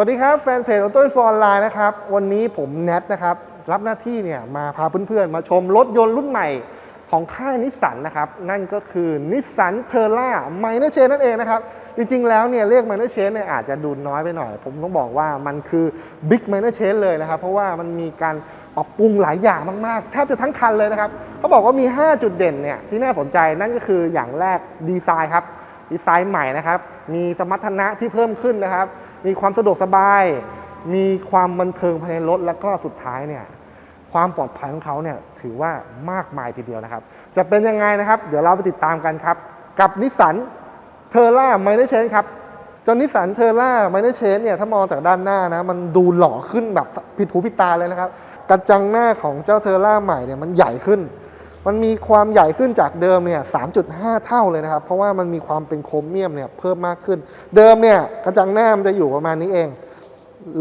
วัสดีครับ แฟนเพจออโต้อินฟออนไลน์นะครับ วันนี้ผมแนทนะครับ รับหน้าที่เนี่ยมาพาเพื่อนๆ มาชมรถยนต์รุ่นใหม่ของค่ายนิสสันนะครับ นั่นก็คือนิสสันเทอร่าไมเนอร์เชนนั่นเองนะครับ จริงๆแล้วเนี่ยเรียกไมเนอร์เชนเนี่ยอาจจะดูน้อยไปหน่อย ผมต้องบอกว่ามันคือบิ๊กไมเนอร์เชนเลยนะครับ เพราะว่ามันมีการปรับปรุงหลายอย่างมากๆแทบจะทั้งคันเลยนะครับเขาบอกว่ามี 5 จุดเด่นเนี่ยที่น่าสนใจนั่นก็คืออย่างแรกดีไซน์ครับดีไซน์ใหม่นะครับมีสมรรถนะที่เพิ่มขึ้นนะครับ มีความสะดวกสบาย มีความบันเทิงภายในรถ แล้วก็สุดท้ายเนี่ยความปลอดภัยของเขาเนี่ยถือว่ามากมายทีเดียวนะครับ จะเป็นยังไงนะครับ เดี๋ยวเราไปติดตามกันครับ กับนิสสันเทอร่าไมเนอร์เชนครับจนนิสสันเทอร่าไมเนอร์เชนเนี่ยถ้ามองจากด้านหน้านะมันดูหล่อขึ้นแบบผิดหูผิดตาเลยนะครับ กระจังหน้าของเจ้าเทอร่าใหม่เนี่ยมันใหญ่ขึ้น มันมีความใหญ่ขึ้นจากเดิมเนี่ย 3.5 เท่าเลยนะครับ เพราะว่ามันมีความเป็นโครเมียมเนี่ยเพิ่มมากขึ้น เดิมเนี่ยกระจังหน้ามันจะอยู่ประมาณนี้เอง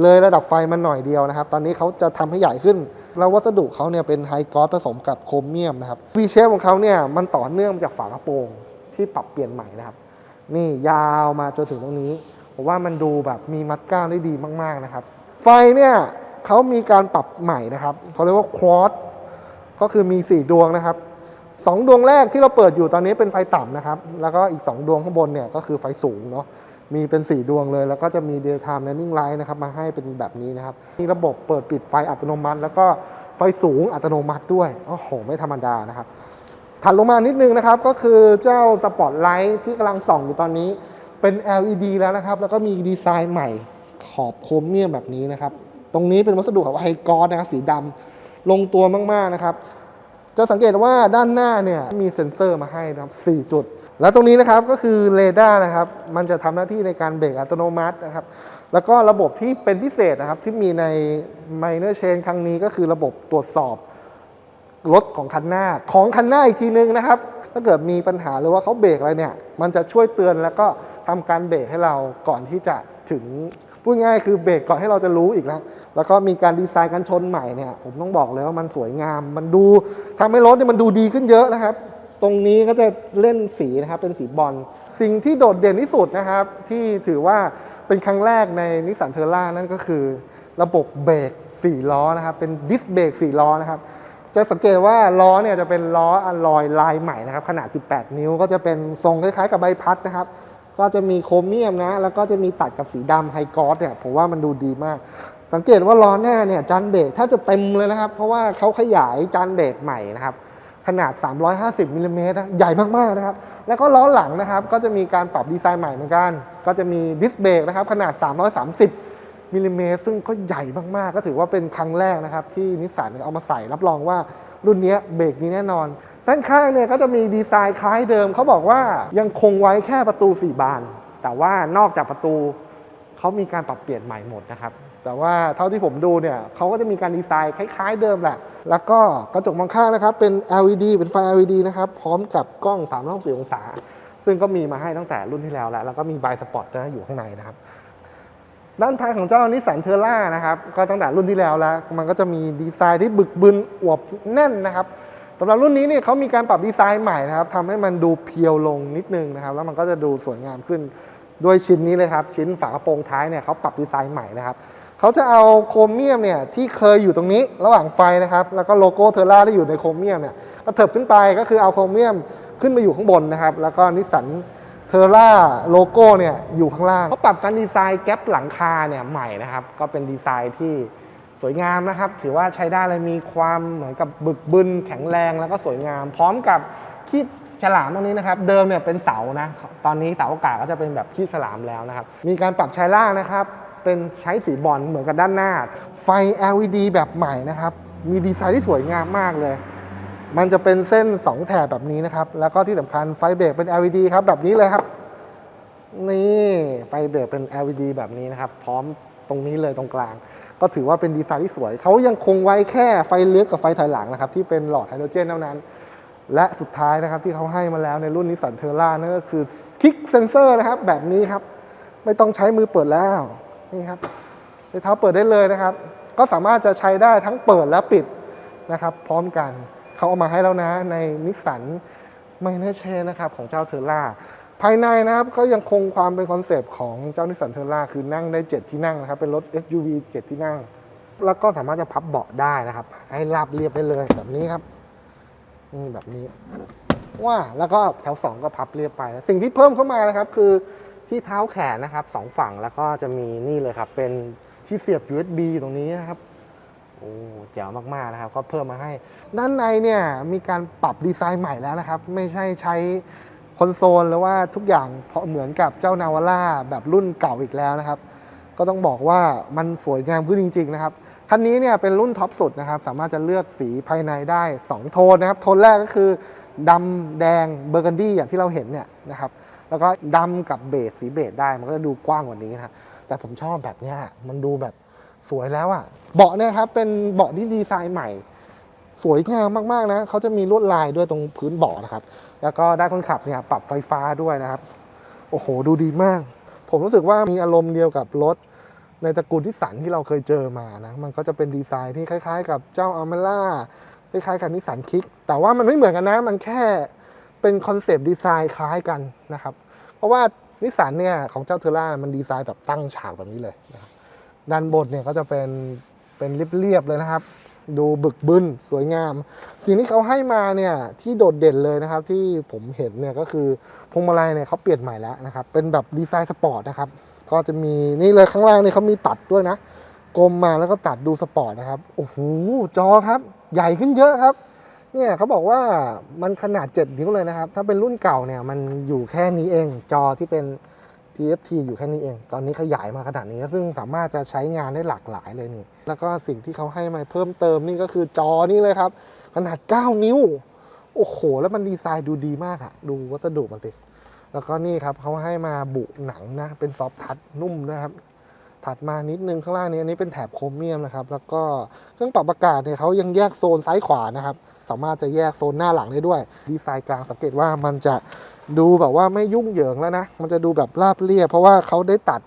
เลยระดับไฟมันหน่อยเดียวนะครับ ตอนนี้เขาจะทำให้ใหญ่ขึ้น แล้ววัสดุเขาเนี่ยเป็นไฮกรอสผสมกับโครเมียมนะครับวีเชฟของเขาเนี่ยมันต่อเนื่องมาจากฝากระโปรงที่ปรับเปลี่ยนใหม่นะครับ นี่ยาวมาจนถึงตรงนี้ผมว่ามันดูแบบมีมัดก้าวได้ดีมากๆนะครับ ไฟเนี่ยเขามีการปรับใหม่นะครับเขาเรียกว่าควอต ก็คือมี 4 ดวงนะครับสองดวงแรกที่เราเปิดอยู่ตอนนี้เป็นไฟต่ำนะครับ แล้วก็อีก 2 ดวงข้างบนเนี่ยก็คือไฟสูงเนาะมีเป็น 4 ดวงเลย แล้วก็จะมี daytime running light นะครับมาให้เป็นแบบนี้นะครับ มีระบบเปิดปิดไฟอัตโนมัติ แล้วก็ไฟสูงอัตโนมัติด้วยโอ้โห ไม่ธรรมดานะครับถัดลงมานิดนึงนะครับ ก็คือเจ้าสปอตไลท์ที่กำลังส่องอยู่ตอนนี้เป็น LED แล้วนะครับ แล้วก็มีดีไซน์ใหม่ขอบโครเมียมแบบนี้นะครับ ตรงนี้เป็นวัสดุของไฮกอสนะครับ สีดำ ลงตัวมากๆนะครับ จะสังเกตว่าด้านหน้าเนี่ยมีเซ็นเซอร์มาให้นะครับ 4 จุด แล้วตรงนี้นะครับก็คือเรดาร์นะครับ มันจะทำหน้าที่ในการเบรกอัตโนมัตินะครับ แล้วก็ระบบที่เป็นพิเศษนะครับที่มีใน Minor Chain ครั้งนี้ก็คือระบบตรวจสอบรถของคันหน้าของคันหน้าอีกทีนึงนะครับ ถ้าเกิดมีปัญหาหรือว่าเขาเบรกอะไรเนี่ย มันจะช่วยเตือนแล้วก็ทำการเบรกให้เราก่อนที่จะถึง พูดง่ายคือเบรกก่อนให้เราจะรู้อีกแล้วแล้วก็มีการดีไซน์การชนใหม่เนี่ยผมต้องบอกเลยว่ามันสวยงาม มันดูทำให้รถเนี่ยมันดูดีขึ้นเยอะนะครับ ตรงนี้ก็จะเล่นสีนะครับเป็นสีบอลสิ่งที่โดดเด่นที่สุดนะครับ ที่ถือว่าเป็นครั้งแรกในนิสสันเทอร่านั่นก็คือ ระบบเบรก4ล้อนะครับเป็นดิสเบรก4ล้อนะครับจะสังเกตว่าล้อเนี่ยจะเป็นล้ออะลอยลายใหม่นะครับขนาด 18 นิ้วก็จะเป็นทรงคล้ายๆ กับใบพัดนะครับ ก็จะมีโครเมียมนะ แล้วก็จะมีตัดกับสีดำไฮกอสเนี่ยผมว่ามันดูดีมาก สังเกตว่าล้อหน้าเนี่ยจานเบรกแทบจะเต็มเลยนะครับ เพราะว่าเขาขยายจานเบรกใหม่นะครับขนาด 350มิลลิเมตรนะใหญ่มากๆนะครับ แล้วก็ล้อหลังนะครับ ก็จะมีการปรับดีไซน์ใหม่เหมือนกัน ก็จะมีดิสเบรกนะครับ ขนาด 330มิลลิเมตรซึ่งก็ใหญ่มากๆ ก็ถือว่าเป็นครั้งแรกนะครับ ที่นิสสันเอามาใส่รับรองว่ารุ่นนี้เบรกนี้แน่นอน ด้านข้างเนี่ยก็จะมีดีไซน์คล้ายเดิมเขาบอกว่ายังคงไว้แค่ประตู 4 บาน แต่ว่านอกจากประตูเขามีการปรับเปลี่ยนใหม่หมดนะครับ แต่ว่าเท่าที่ผมดูเนี่ยเขาก็จะมีการดีไซน์คล้าย ๆ เดิมแหละ แล้วก็กระจกมองข้างนะครับ เป็น LED เป็นไฟ LED นะครับ พร้อมกับกล้อง360องศา ซึ่งก็มีมาให้ตั้งแต่รุ่นที่แล้วแล้ว แล้วก็มีบายสปอตนะอยู่ข้างในนะครับ ด้านท้ายของเจ้านิสสันเทอร่านะครับ ก็ตั้งแต่รุ่นที่แล้วแล้ว มันก็จะมีดีไซน์ที่บึกบึนอวบแน่นนะครับ สำหรับรุ่นนี้เนี่ยเขามีการปรับดีไซน์ใหม่นะครับทำให้มันดูเพียวลงนิดนึงนะครับ แล้วมันก็จะดูสวยงามขึ้นด้วยชิ้นนี้เลยครับ ชิ้นฝากระโปรงท้ายเนี่ยเขาปรับดีไซน์ใหม่นะครับเขาจะเอาโครเมียมเนี่ยที่เคยอยู่ตรงนี้ระหว่างไฟนะครับ แล้วก็โลโก้เทอร่าที่อยู่ในโครเมียมเนี่ยก็เถิบขึ้นไปก็คือเอาโครเมียมขึ้นมาอยู่ข้างบนนะครับ แล้วก็นิสสันเทอร่าโลโก้เนี่ยอยู่ข้างล่างเขาปรับการดีไซน์แก๊ปหลังคาเนี่ยใหม่นะครับ ก็เป็นดีไซน์ที่ สวยงามนะครับ ถือว่าใช้ได้เลยมีความเหมือนกับบึกบึนแข็งแรงแล้วก็สวยงาม พร้อมกับคีบฉลามตรงนี้นะครับ เดิมเนี่ยเป็นเสานะตอนนี้เสาอากาศก็จะเป็นแบบคีบฉลามแล้วนะครับ มีการปรับชายล่างนะครับ เป็นใช้สีบอลเหมือนกับด้านหน้า ไฟ LED แบบใหม่นะครับ มีดีไซน์ที่สวยงามมากเลย มันจะเป็นเส้น 2 แถบแบบนี้นะครับ แล้วก็ที่สำคัญไฟเบรกเป็น LED ครับแบบนี้เลยครับ นี่ไฟเบรกเป็น LED แบบนี้นะครับ พร้อมตรงนี้เลยตรงกลาง ก็ถือว่าเป็นดีไซน์ที่สวย เขายังคงไว้แค่ไฟเลี้ยวกับไฟถอยหลังนะครับที่เป็นหลอดไฮโดรเจนเท่านั้น และสุดท้ายนะครับที่เขาให้มาแล้วในรุ่นนิสสันเทอร่านั่นก็คือคลิกเซนเซอร์นะครับแบบนี้ครับ ไม่ต้องใช้มือเปิดแล้วนี่ครับใช้เท้าเปิดได้เลยนะครับ ก็สามารถจะใช้ได้ทั้งเปิดและปิดนะครับ พร้อมกันเขาเอามาให้แล้วนะในนิสสันไมเนอร์เชนนะครับของเจ้าเทอร่า ภายในนะครับก็ยังคงความเป็นคอนเซปต์ของเจ้านิสสันเทอร่าคือนั่งได้ 7 ที่นั่งนะครับ เป็นรถ SUV 7 ที่นั่ง แล้วก็สามารถจะพับเบาะได้นะครับ ให้ราบเรียบได้เลยแบบนี้ครับนี่แบบนี้ ว่าแล้วก็แถว 2 ก็พับเรียบไป สิ่งที่เพิ่มเข้ามานะครับ คือที่เท้าแขนนะครับสองฝั่งแล้วก็จะมีนี่เลยครับ เป็นที่เสียบ USB ตรงนี้นะครับโอ้แจ๋วมาก ๆ นะครับ ก็เพิ่มมาให้ ด้านในเนี่ยมีการปรับดีไซน์ใหม่แล้วนะครับ ไม่ใช่ใช้ คอนโซลหรือว่าทุกอย่างเพราะเหมือนกับเจ้านาวาร่าแบบรุ่นเก่าอีกแล้วนะครับ ก็ต้องบอกว่ามันสวยงามขึ้นจริง ๆ นะครับ คันนี้เนี่ยเป็นรุ่นท็อปสุดนะครับ สามารถจะเลือกสีภายในได้ 2 โทนนะครับ โทนแรกก็คือดำแดงเบอร์กันดี้อย่างที่เราเห็นเนี่ยนะครับ แล้วก็ดำกับเบจสีเบจได้ มันก็จะดูกว้างกว่านี้นะแต่ผมชอบแบบเนี้ยมันดูแบบสวยแล้วอะ่ะ เบาะเนี่ยครับเป็นเบาะที่ดีไซน์ใหม่ สวยงามมากๆนะเขาจะมีลวดลายด้วยตรงพื้นเบาะนะครับ แล้วก็ด้านคนขับเนี่ยปรับไฟฟ้าด้วยนะครับ โอ้โห ดูดีมาก ผมรู้สึกว่ามีอารมณ์เดียวกับรถ ในตระกูลที่สันที่เราเคยเจอมานะ มันก็จะเป็นดีไซน์ที่คล้ายๆ กับเจ้าอัลเมล่าคล้ายๆกับนิสสันคิก แต่ว่ามันไม่เหมือนกันนะ มันแค่เป็นคอนเซปต์ดีไซน์คล้ายกันนะครับ เพราะว่านิสสันเนี่ยของเจ้าเทอร่ามันดีไซน์แบบตั้งฉากแบบนี้เลยนะด้านบนเนี่ยก็จะเป็นเป็นเรียบๆเลยนะครับ ดูบึกบึนสวยงาม สิ่งที่เขาให้มาเนี่ยที่โดดเด่นเลยนะครับ ที่ผมเห็นเนี่ยก็คือพวงมาลัยเนี่ยเขาเปลี่ยนใหม่แล้วนะครับ เป็นแบบดีไซน์สปอร์ตนะครับ ก็จะมีนี่เลยข้างล่างเนี่ยเขามีตัดด้วยนะกลมมาแล้วก็ตัดดูสปอร์ตนะครับโอ้โหจอครับ ใหญ่ขึ้นเยอะครับเนี่ยเขาบอกว่ามันขนาด 7 นิ้วเลยนะครับ ถ้าเป็นรุ่นเก่าเนี่ยมันอยู่แค่นี้เองจอที่เป็น TFT อยู่แค่นี้เอง ตอนนี้ขยายมาขนาดนี้ ซึ่งสามารถจะใช้งานได้หลากหลายเลยนี่ แล้วก็สิ่งที่เขาให้มาเพิ่มเติมนี่ก็คือจอนี่เลยครับ ขนาด 9 นิ้ว โอ้โห แล้วมันดีไซน์ดูดีมากอะดูวัสดุมันสิ แล้วก็นี่ครับเขาให้มาบุหนังนะ เป็นซอฟทัชนุ่มนะครับ ถัดมานิดนึงข้างล่างนี้อันนี้เป็นแถบโครเมียมนะครับ แล้วก็เครื่องปรับอากาศเนี่ยเขายังแยกโซนซ้ายขวานะครับ สามารถจะแยกโซนหน้าหลังได้ด้วย ดีไซน์กลางสังเกตว่ามันจะดูแบบว่าไม่ยุ่งเหยิงแล้วนะ มันจะดูแบบราบเรียบเพราะว่าเขาได้ตัด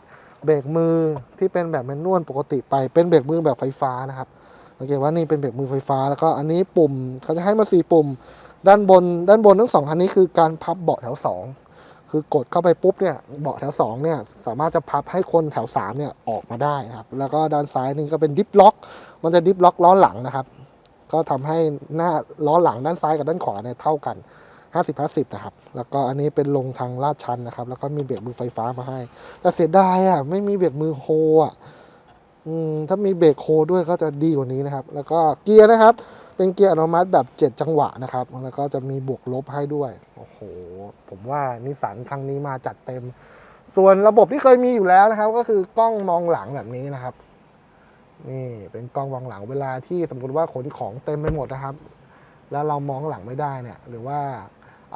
เบรกมือที่เป็นแบบแมนนวลปกติไปเป็นเบรกมือแบบไฟฟ้านะครับสังเกตว่านี่เป็นเบรกมือไฟฟ้า แล้วก็อันนี้ปุ่มเขาจะให้มาสี่ปุ่ม ด้านบน ด้านบนทั้งสองอันนี้คือการพับเบาะแถวสองคือกดเข้าไปปุ๊บเนี่ยเบาะแถว2เนี่ยสามารถจะพับให้คนแถว3เนี่ยออกมาได้นะครับแล้วก็ด้านซ้ายนี่ก็เป็นดิฟล็อก มันจะดิฟล็อกล้อหลังนะครับ ก็ทำให้หน้าล้อหลังด้านซ้ายกับด้านขวาเนี่ยเท่ากัน 50 50 นะครับ แล้วก็อันนี้เป็นลงทางลาดชันนะครับ แล้วก็มีเบรกมือไฟฟ้ามาให้ แต่เสียดายอะไม่มีเบรกมือโฮอะอืมถ้ามีเบรกโฮด้วยก็จะดีกว่านี้นะครับ แล้วก็เกียร์นะครับ เป็นเกียร์อัตโนมัติแบบ 7 จังหวะนะครับ แล้วก็จะมีบวกลบให้ด้วย โอ้โห ผมว่านิสสันครั้งนี้มาจัดเต็ม ส่วนระบบที่เคยมีอยู่แล้วนะครับ ก็คือกล้องมองหลังแบบนี้นะครับ นี่เป็นกล้องมองหลังเวลาที่สมมติว่าขนของเต็มไปหมดนะครับ แล้วเรามองหลังไม่ได้เนี่ย หรือว่า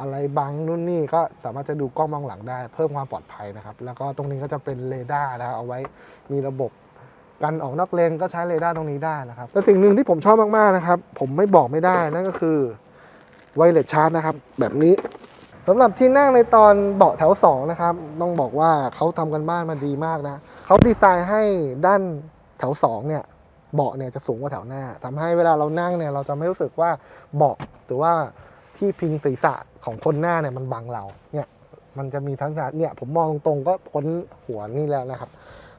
อะไรบังนู่นนี่ก็สามารถจะดูกล้องมองหลังได้ เพิ่มความปลอดภัยนะครับ แล้วก็ตรงนี้ก็จะเป็นเรดาร์นะเอาไว้มีระบบกันออกนอกเลนก็ใช้เรดาร์ตรงนี้ได้นะครับแต่สิ่งหนึ่งที่ผมชอบมากๆนะครับ ผมไม่บอกไม่ได้นั่นก็คือไวเลสชาร์จนะครับ แบบนี้สำหรับที่นั่งในตอนเบาะแถว2นะครับ ต้องบอกว่าเขาทำกันบ้านมาดีมากนะเขาดีไซน์ให้ด้าน แถว2เนี่ยเบาะเนี่ยจะสูงกว่าแถวหน้าทำให้เวลาเรานั่งเนี่ยเราจะไม่รู้สึกว่าเบาะหรือว่าที่พิงศีรษะของคนหน้าเนี่ยมันบังเราเนี่ยมันจะมีทั้งสารเนี่ยผมมองตรงๆก็พ้นหัวนี่แล้วนะครับ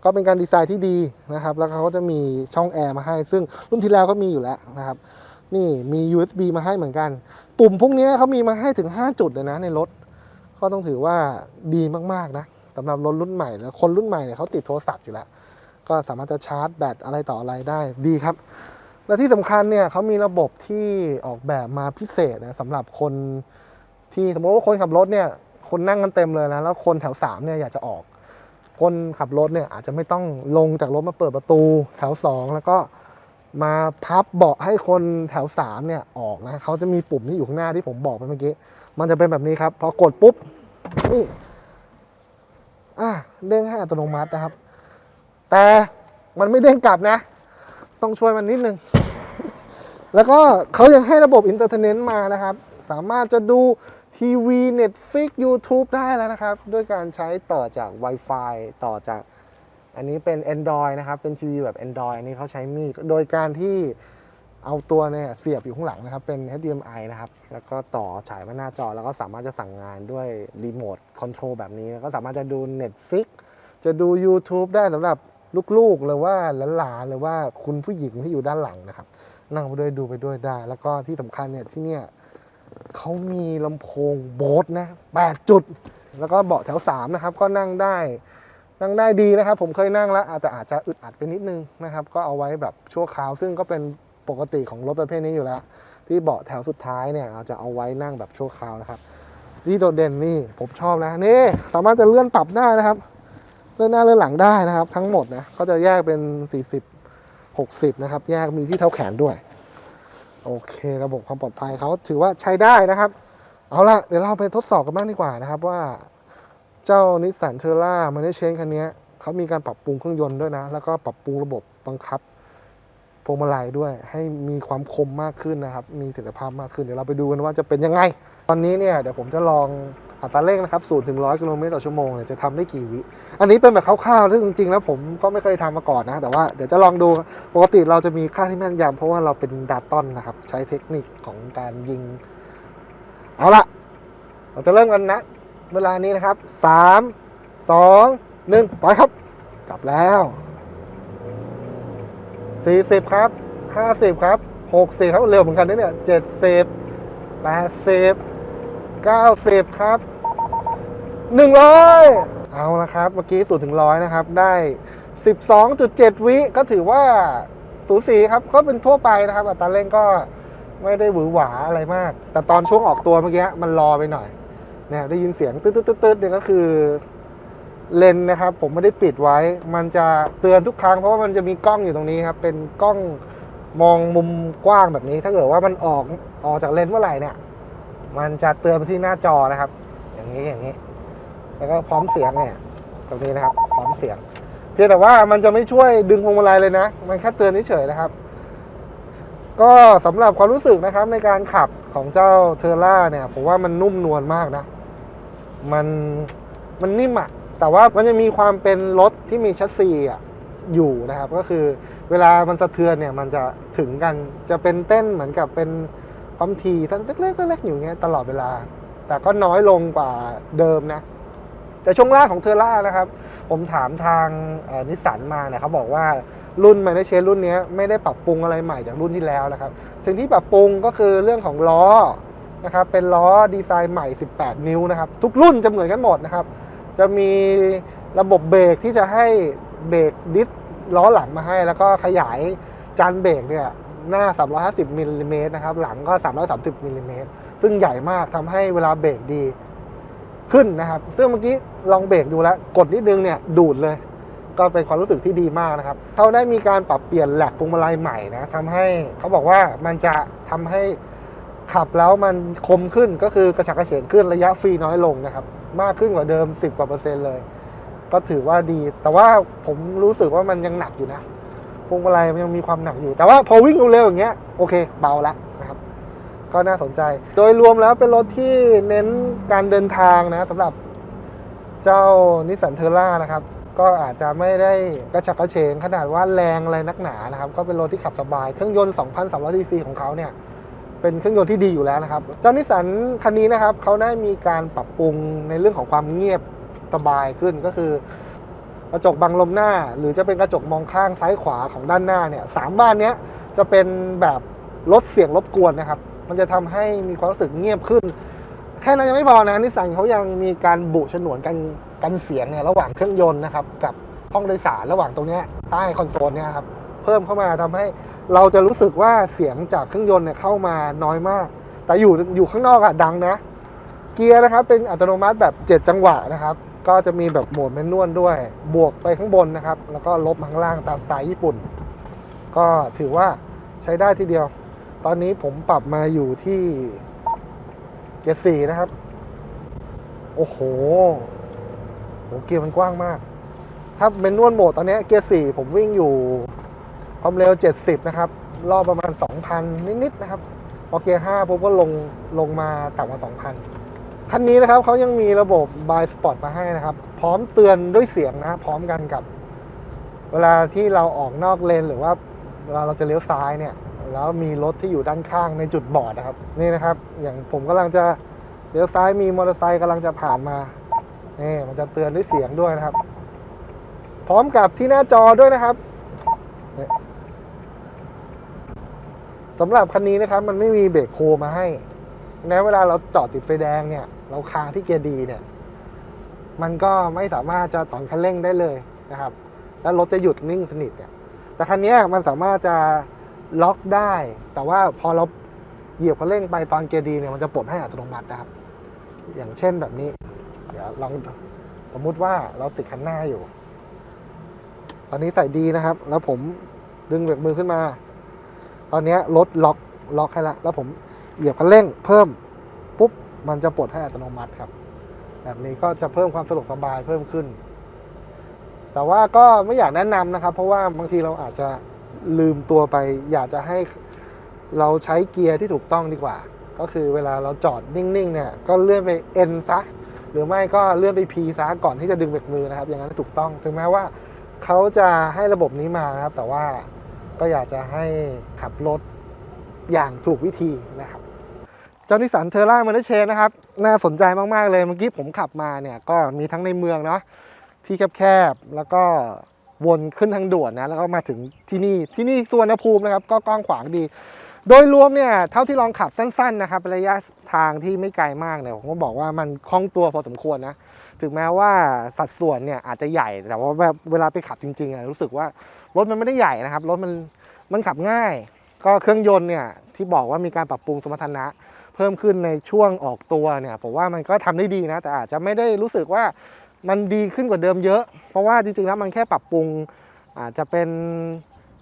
ก็เป็นการดีไซน์ที่ดีนะครับ แล้วเขาก็จะมีช่องแอร์มาให้ ซึ่งรุ่นที่แล้วก็มีอยู่แล้วนะครับ นี่มี USB มาให้เหมือนกัน ปุ่มพวกนี้เขามีมาให้ถึง 5 จุดเลยนะในรถ ก็ต้องถือว่าดีมากๆนะสำหรับรถรุ่นใหม่แล้วคนรุ่นใหม่เนี่ยเขาติดโทรศัพท์อยู่แล้ว ก็สามารถจะชาร์จแบตอะไรต่ออะไรได้ดีครับ และที่สำคัญเนี่ยเขามีระบบที่ออกแบบมาพิเศษนะสำหรับคนที่สมมติว่าคนขับรถเนี่ยคนนั่งกันเต็มเลยนะแล้วคนแถวสามเนี่ยอยากจะออก คนขับรถเนี่ยอาจจะไม่ต้องลงจากรถมาเปิดประตูแถว 2 แล้วก็มาพับเบาะให้คนแถว3เนี่ยออกนะเขาจะมีปุ่มที่อยู่ข้างหน้าที่ผมบอกไปเมื่อกี้ มันจะเป็นแบบนี้ครับ พอกดปุ๊บ นี่ อะเด้งให้อัตโนมัตินะครับ แต่มันไม่เด้งกลับนะ ต้องช่วยมันนิดนึง แล้วก็เขายังให้ระบบอินเตอร์เทนเมนต์มานะครับ สามารถจะดูทีวี Netflix YouTube ได้แล้วนะครับ ด้วยการใช้ต่อจาก Wi-Fi ต่อจากอันนี้เป็น Android นะครับ เป็นทีวีแบบ Android อันนี้เขาใช้มีดโดยการที่เอาตัวเนี่ยเสียบอยู่ข้างหลังนะครับ เป็น HDMI นะครับ แล้วก็ต่อฉายมาหน้าจอ แล้วก็สามารถจะสั่งงานด้วยรีโมทคอนโทรลแบบนี้ แล้วก็สามารถจะดู Netflix จะดู YouTube ได้สำหรับ ลูกๆหรือว่าหลานๆหรือว่าคุณผู้หญิงที่อยู่ด้านหลังนะครับ นั่งไปด้วยดูไปด้วยได้ แล้วก็ที่สำคัญเนี่ยที่เนี่ยเขามีลำโพงโบสนะ8จุด แล้วก็เบาะแถว3นะครับ ก็นั่งได้ นั่งได้ดีนะครับ ผมเคยนั่งแล้วอาจจะอาจจะอึดอัดไปนิดนึงนะครับ ก็เอาไว้แบบชั่วคราว ซึ่งก็เป็นปกติของรถประเภทนี้อยู่แล้ว ที่เบาะแถวสุดท้ายเนี่ยอาจะเอาไว้นั่งแบบชั่วคราวนะครับที่โดดเด่นนี่ผมชอบนะนี่สามารถจะเลื่อนปรับได้นะครับ เลื่อนหน้าเลื่อนหลังได้นะครับ ทั้งหมดนะก็จะแยกเป็น 40 60 นะครับ แยกมีที่เท้าแขนด้วย โอเค ระบบความปลอดภัยเขาถือว่าใช้ได้นะครับ เอาละเดี๋ยวเราไปทดสอบกันบ้างดีกว่านะครับว่าเจ้านิสสันเทอร่ามันได้เชนคันนี้เขามีการปรับปรุงเครื่องยนต์ด้วยนะ แล้วก็ปรับปรุงระบบบังคับพวงมาลัยด้วยให้มีความคมมากขึ้นนะครับ มีประสิทธิภาพมากขึ้น เดี๋ยวเราไปดูกันว่าจะเป็นยังไง ตอนนี้เนี่ยเดี๋ยวผมจะลอง อัตราเร่งนะครับ0ถึง100กิโลเมตรต่อชั่วโมงเนี่ยจะทำได้กี่วิ อันนี้เป็นแบบคร่าวๆซึ่งจริงๆ แล้วผมก็ไม่เคยทำมาก่อนนะ แต่ว่าเดี๋ยวจะลองดู ปกติเราจะมีค่าที่แม่นยำเพราะว่าเราเป็นดาตอนนะครับ ใช้เทคนิคของการยิง เอาละเราจะเริ่มกันนะ เวลานี้นะครับ3 2 1ไปครับ จับแล้ว40ครับ50ครับ60ครับเร็วเหมือนกันนะเนี่ย70 80 90ครับ 100 เอาละครับ เมื่อกี้0ถึง100นะครับ ได้ 12.7 วิก็ถือว่าสูสีครับ ก็เป็นทั่วไปนะครับ อัตราเร่งก็ไม่ได้หวือหวาอะไรมาก แต่ตอนช่วงออกตัวเมื่อกี้มันรอไปหน่อยเนี่ยได้ยินเสียงตืดตืดตืดเนี่ยก็คือเลนนะครับ ผมไม่ได้ปิดไว้ มันจะเตือนทุกครั้งเพราะว่ามันจะมีกล้องอยู่ตรงนี้ครับ เป็นกล้องมองมุมกว้างแบบนี้ ถ้าเกิดว่ามันออกออกจากเลนเมื่อไหร่เนี่ย มันจะเตือนไปที่หน้าจอนะครับ อย่างนี้อย่างนี้ แล้วก็พร้อมเสียงเนี่ยตรงนี้นะครับพร้อมเสียง เพียงแต่ว่ามันจะไม่ช่วยดึงพวงมาลัยเลยนะ มันแค่เตือนเฉยๆนะครับ ก็สำหรับความรู้สึกนะครับในการขับของเจ้าเทอร่าเนี่ยผมว่ามันนุ่มนวลมากนะ มันมันนิ่มอะแต่ว่ามันยังมีความเป็นรถที่มีชัสซีอะอยู่นะครับ ก็คือเวลามันสะเทือนเนี่ยมันจะถึงกันจะเป็นเต้นเหมือนกับเป็นความถี่สั้นเล็กเล็กๆอยู่เงี้ยตลอดเวลา แต่ก็น้อยลงกว่าเดิมนะ แต่ช่วงล่างของเทอร่านะครับ ผมถามทางนิสสันมาเนี่ยเขาบอกว่ารุ่นไมเนเชนรุ่นนี้ไม่ได้ปรับปรุงอะไรใหม่จากรุ่นที่แล้วนะครับ สิ่งที่ปรับปรุงก็คือเรื่องของล้อนะครับเป็นล้อดีไซน์ใหม่ 18 นิ้วนะครับ ทุกรุ่นจะเหมือนกันหมดนะครับ จะมีระบบเบรกที่จะให้เบรกดิสล้อหลังมาให้ แล้วก็ขยายจานเบรกเนี่ยหน้า 350มิลลิเมตรนะครับ หลังก็ 330มิลลิเมตรซึ่งใหญ่มากทำให้เวลาเบรกดี ขึ้นนะครับ ซึ่งเมื่อกี้ลองเบรกดูแล้วกดนิดนึงเนี่ยดูดเลย ก็เป็นความรู้สึกที่ดีมากนะครับเขาได้มีการปรับเปลี่ยนแหลกพวงมาลัยใหม่นะทำให้เขาบอกว่ามันจะทำให้ขับแล้วมันคมขึ้นก็คือกระฉับกระเฉงขึ้นระยะฟรีน้อยลงนะครับ มากขึ้นกว่าเดิม 10กว่าเปอร์เซ็นต์เลย ก็ถือว่าดี แต่ว่าผมรู้สึกว่ามันยังหนักอยู่นะพวงมาลัยมันยังมีความหนักอยู่ แต่ว่าพอวิ่งเร็วๆอย่างเงี้ยโอเคเบาละนะครับ ก็น่าสนใจ โดยรวมแล้วเป็นรถที่เน้นการเดินทางนะสำหรับเจ้านิสสันเทอร่านะครับ ก็อาจจะไม่ได้กระฉับกระเฉงขนาดว่าแรงอะไรนักหนานะครับ ก็เป็นรถที่ขับสบาย เครื่องยนต์ 2,300ซีซีของเขาเนี่ยเป็นเครื่องยนต์ที่ดีอยู่แล้วนะครับ เจ้านิสสันคันนี้นะครับเขาได้มีการปรับปรุงในเรื่องของความเงียบสบายขึ้นก็คือกระจกบังลมหน้า หรือจะเป็นกระจกมองข้างซ้ายขวาของด้านหน้าเนี่ยสามบ้านเนี้ยจะเป็นแบบลดเสียงรบกวนนะครับ มันจะทำให้มีความรู้สึกเงียบขึ้น แค่นั้นยังไม่พอนะนิสสันเขายังมีการบุฉนวนกันกันเสียงเนี่ยระหว่างเครื่องยนต์นะครับกับห้องโดยสารระหว่างตรงนี้ใต้คอนโซลเนี่ยครับเพิ่มเข้ามาทำให้เราจะรู้สึกว่าเสียงจากเครื่องยนต์เนี่ยเข้ามาน้อยมาก แต่อยู่อยู่ข้างนอกอะดังนะ เกียร์นะครับเป็นอัตโนมัติแบบ 7 จังหวะนะครับก็จะมีแบบโหมดแมนนวลด้วย บวกไปข้างบนนะครับ แล้วก็ลบมาข้างล่างตามสไตล์ญี่ปุ่น ก็ถือว่าใช้ได้ทีเดียว ตอนนี้ผมปรับมาอยู่ที่เกียร์สี่นะครับ โอ้โหโหเกียร์มันกว้างมาก ถ้าเป็นนวลโหมดตอนนี้เกียร์สี่ผมวิ่งอยู่ความเร็ว 70 นะครับ รอบประมาณ 2,000 นิดๆนะครับพอเกียร์5ผมก็ลงลงมาต่ำกว่า 2,000 คันนี้นะครับเขายังมีระบบ Buy Spot มาให้นะครับ พร้อมเตือนด้วยเสียงนะพร้อมกันกับ เวลาที่เราออกนอกเลนหรือว่าเวลาเราจะเลี้ยวซ้ายเนี่ย แล้วมีรถที่อยู่ด้านข้างในจุดบอดนะครับนี่นะครับ อย่างผมกำลังจะเลี้ยวซ้ายมีมอเตอร์ไซค์กำลังจะผ่านมานี่มันจะเตือนด้วยเสียงด้วยนะครับ พร้อมกับที่หน้าจอด้วยนะครับสำหรับคันนี้นะครับมันไม่มีเบรกโคมาให้นะเวลาเราจอดติดไฟแดงเนี่ย เราค้างที่เกียร์ดีเนี่ย มันก็ไม่สามารถจะถอนคันเร่งได้เลยนะครับ แล้วรถจะหยุดนิ่งสนิทเนี่ย แต่คันนี้มันสามารถจะ ล็อกได้ แต่ว่าพอเราเหยียบคันเร่งไปตอนเกียร์ดีเนี่ยมันจะปลดให้อัตโนมัตินะครับ อย่างเช่นแบบนี้ เดี๋ยวลองสมมุติว่าเราติดคันหน้าอยู่ ตอนนี้ใส่ดีนะครับ แล้วผมดึงเบรกมือขึ้นมา ตอนนี้รถล็อกล็อกให้ละแล้วผมเหยียบคันเร่งเพิ่มปุ๊บมันจะปลดให้อัตโนมัติครับ แบบนี้ก็จะเพิ่มความสะดวกสบายเพิ่มขึ้น แต่ว่าก็ไม่อยากแนะนำนะครับ เพราะว่าบางทีเราอาจจะ ลืมตัวไป อยากจะให้เราใช้เกียร์ที่ถูกต้องดีกว่า ก็คือเวลาเราจอดนิ่งๆเนี่ยก็เลื่อนไป N ซะหรือไม่ก็เลื่อนไป P ซะก่อนที่จะดึงเบรกมือนะครับ อย่างนั้นถูกต้องถึงแม้ว่าเขาจะให้ระบบนี้มานะครับ แต่ว่าก็อยากจะให้ขับรถอย่างถูกวิธีนะครับเจ้านิสันเทอร่ามันเชนนะครับ น่าสนใจมาก ๆ เลย เมื่อกี้ผมขับมาเนี่ย ก็มีทั้งในเมืองเนาะที่แคบๆ แล้วก็ วนขึ้นทางด่วนนะแล้วก็มาถึงที่นี่ที่นี่สุวรรณภูมินะครับ ก็กว้างขวางดี โดยรวมเนี่ยเท่าที่ลองขับสั้นๆนะครับระยะทางที่ไม่ไกลมากเนี่ยผมก็บอกว่ามันคล่องตัวพอสมควรนะถึงแม้ว่าสัดส่วนเนี่ยอาจจะใหญ่แต่ว่าแบบเวลาไปขับจริงๆอะรู้สึกว่ารถมันไม่ได้ใหญ่นะครับรถมันมันขับง่าย ก็เครื่องยนต์เนี่ยที่บอกว่ามีการปรับปรุงสมรรถนะเพิ่มขึ้นในช่วงออกตัวเนี่ยผมว่ามันก็ทำได้ดีนะ แต่อาจจะไม่ได้รู้สึกว่า มันดีขึ้นกว่าเดิมเยอะ เพราะว่าจริงๆแล้วมันแค่ปรับปรุงอาจจะเป็น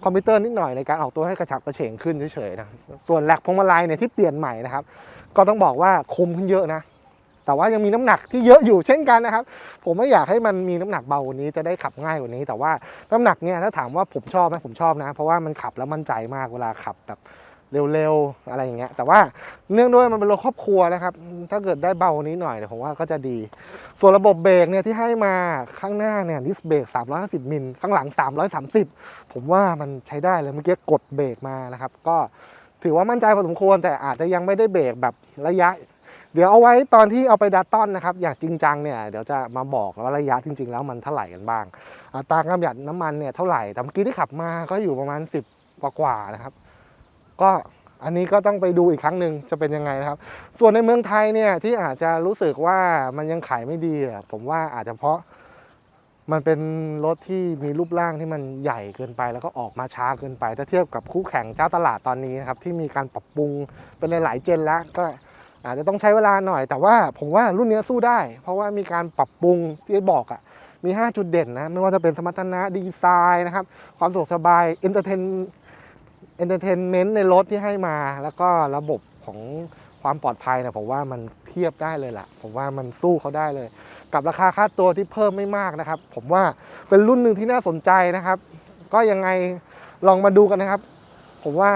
คอมพิวเตอร์นิดหน่อยในการออกตัวให้กระฉับกระเฉงขึ้นเฉยๆนะส่วนแหลกพวงมาลัยเนี่ยที่เปลี่ยนใหม่นะครับ ก็ต้องบอกว่าคมขึ้นเยอะนะ แต่ว่ายังมีน้ำหนักที่เยอะอยู่เช่นกันนะครับ ผมไม่อยากให้มันมีน้ำหนักเบากว่านี้จะได้ขับง่ายกว่านี้ แต่ว่าน้ำหนักเนี่ยถ้าถามว่าผมชอบไหมผมชอบนะ เพราะว่ามันขับแล้วมั่นใจมากเวลาขับแบบ เร็วๆอะไรอย่างเงี้ย แต่ว่าเนื่องด้วยมันเป็นรถครอบครัวนะครับ ถ้าเกิดได้เบานี้หน่อยเนี่ยผมว่าก็จะดี ส่วนระบบเบรกเนี่ยที่ให้มาข้างหน้าเนี่ยดิสเบรก350มิลข้างหลัง 330 ผมว่ามันใช้ได้เลยเมื่อกี้กดเบรกมานะครับ ก็ถือว่ามั่นใจพอสมควรแต่อาจจะยังไม่ได้เบรกแบบระยะ เดี๋ยวเอาไว้ตอนที่เอาไปดัตตอนนะครับ อย่างจริงจังเนี่ยเดี๋ยวจะมาบอกว่าระยะจริง ๆ แล้วมันเท่าไหร่กันบ้างอัตราการประหยัดน้ำมันเนี่ยเท่าไหร่แต่เมื่อกี้ที่ขับมาก็อยู่ประมาณ 10กว่าๆนะครับ ก็อันนี้ก็ต้องไปดูอีกครั้งหนึ่งจะเป็นยังไงนะครับ ส่วนในเมืองไทยเนี่ยที่อาจจะรู้สึกว่ามันยังขายไม่ดีผมว่าอาจจะเพราะมันเป็นรถที่มีรูปร่างที่มันใหญ่เกินไป แล้วก็ออกมาช้าเกินไป ถ้าเทียบกับคู่แข่งเจ้าตลาดตอนนี้นะครับที่มีการปรับปรุงเป็นหลาย ๆ เจนแล้วก็อาจจะต้องใช้เวลาหน่อย แต่ว่าผมว่ารุ่นนี้สู้ได้ เพราะว่ามีการปรับปรุงที่บอกอะ่ะมี 5 จุดเด่นนะ ไม่ว่าจะเป็นสมรรถนะดีไซน์นะครับ ความสะดวกสบายเอนเตอร์เทน เอนเตอร์เทนเมนต์ในรถที่ให้มา แล้วก็ระบบของความปลอดภัยเนี่ยผมว่ามันเทียบได้เลยแหละผมว่ามันสู้เขาได้เลย กับราคาค่าตัวที่เพิ่มไม่มากนะครับ ผมว่าเป็นรุ่นหนึ่งที่น่าสนใจนะครับ ก็ยังไงลองมาดูกันนะครับ ผมว่า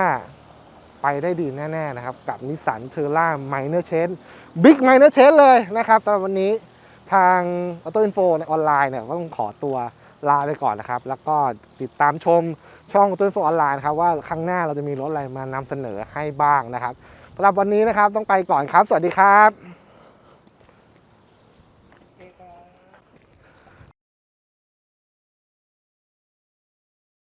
ไปได้ดีแน่ ๆ นะครับ กับนิสสันเทอร่าไมเนอร์เชนบิ๊กไมเนอร์เชนเลยนะครับสำหรับวันนี้ทาง Auto Info ในออนไลน์เนี่ยก็ต้องขอตัวลาไปก่อนนะครับ แล้วก็ติดตามชม ช่องต้นสออนไลน์นครับว่าครั้งหน้าเราจะมีรถอะไรมานำเสนอให้บ้างนะครับสำหรับวันนี้นะครับต้องไปก่อนครับ สวัสดีครับ